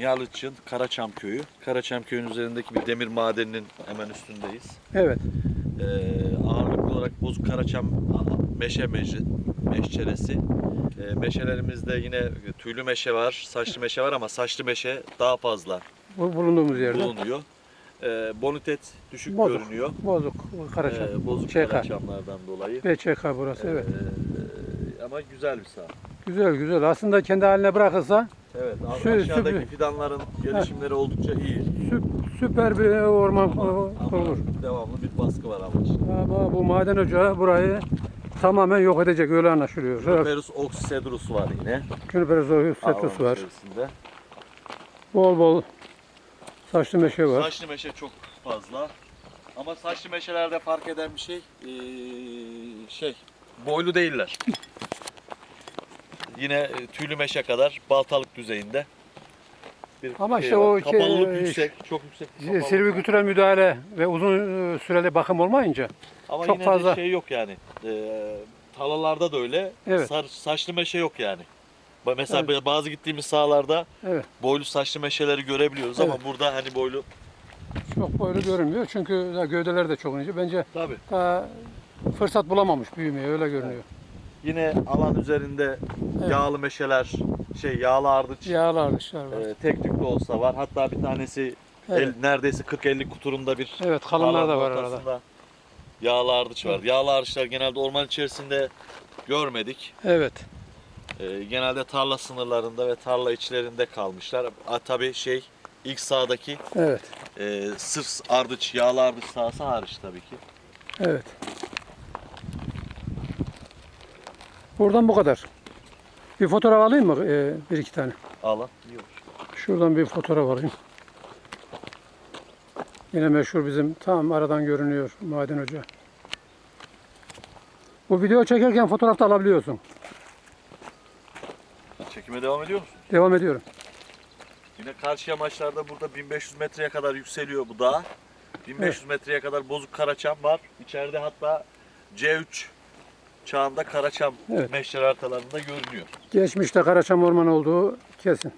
Mihalıç'ın Karaçam köyü. Karaçam köyün üzerindeki bir demir madeninin hemen üstündeyiz. Evet. Ee, ağırlıklı olarak Bozuk Karaçam meşe meci, meşçeresi. Ee, meşelerimizde yine tüylü meşe var, saçlı meşe var ama saçlı meşe daha fazla Bu bulunduğumuz yerde. bulunuyor. Ee, bonitet düşük Bozuk. görünüyor. Bozuk. Karaçam. Ee, bozuk ÇK. Karaçamlardan dolayı. BÇK burası evet. Ee, ama güzel bir saha. Güzel güzel. Aslında kendi haline bırakılsa Evet, Sü- aşağıdaki süper. fidanların gelişimleri oldukça iyi. sü- süper bir orman Ama, kurulur. devamlı bir baskı var ama işte. Ama bu maden ocağı burayı tamamen yok edecek öyle anlaşılıyor. Juniperus oxycedrus var yine. Setus alanın var. içerisinde. Bol bol saçlı meşe var. Saçlı meşe çok fazla. Ama saçlı meşelerde fark eden bir şey, eee, şey, boylu değiller. Yine e, tüylü meşe kadar baltalık düzeyinde. Bir Ama şey işte o ke- kapalılık yüksek, çok yüksek. kapalılık. Silvikültürel müdahale ve uzun e, süreli bakım olmayınca Ama çok yine fazla- şey yok yani. Eee talalarda da öyle. Evet. Sar- saçlı meşe yok yani. Mesela bazı gittiğimiz sahalarda evet boylu saçlı meşeleri görebiliyoruz ama burada hani boylu çok boylu görünmüyor. Çünkü gövdeler de çok ince. Bence tabii. daha fırsat bulamamış büyümeye öyle görünüyor. Yine alan üzerinde Evet. yağlı meşeler, şey yağlı ardıç Yağlı ardışlar var. e, tek tük de olsa var. Hatta bir tanesi Evet. el- neredeyse 40-50 kuturunda bir Evet kalınlar da var arada. ortasında Yağlı ardıç var. Yağlı ardıçlar genelde orman içerisinde görmedik. Evet. E, genelde tarla sınırlarında ve tarla içlerinde kalmışlar. A, tabii şey ilk sağdaki Evet. e, sırf ardıç, yağlı ardıç sahası hariç tabii ki. Evet. Buradan bu kadar. Bir fotoğraf alayım mı? Ee, bir iki tane. İyi olur. Şuradan bir fotoğraf alayım. Yine meşhur bizim tam aradan görünüyor maden ocağı. Bu video çekerken fotoğraf da alabiliyorsun. Çekime devam ediyor musun? Devam ediyorum. Yine karşı yamaçlarda burada 1500 metreye kadar yükseliyor bu dağ. 1500 metreye kadar bozuk karaçam var. İçeride hatta C3 çağında karaçam Evet. meşler haritalarında görünüyor. Geçmişte Karaçam Ormanı olduğu kesin.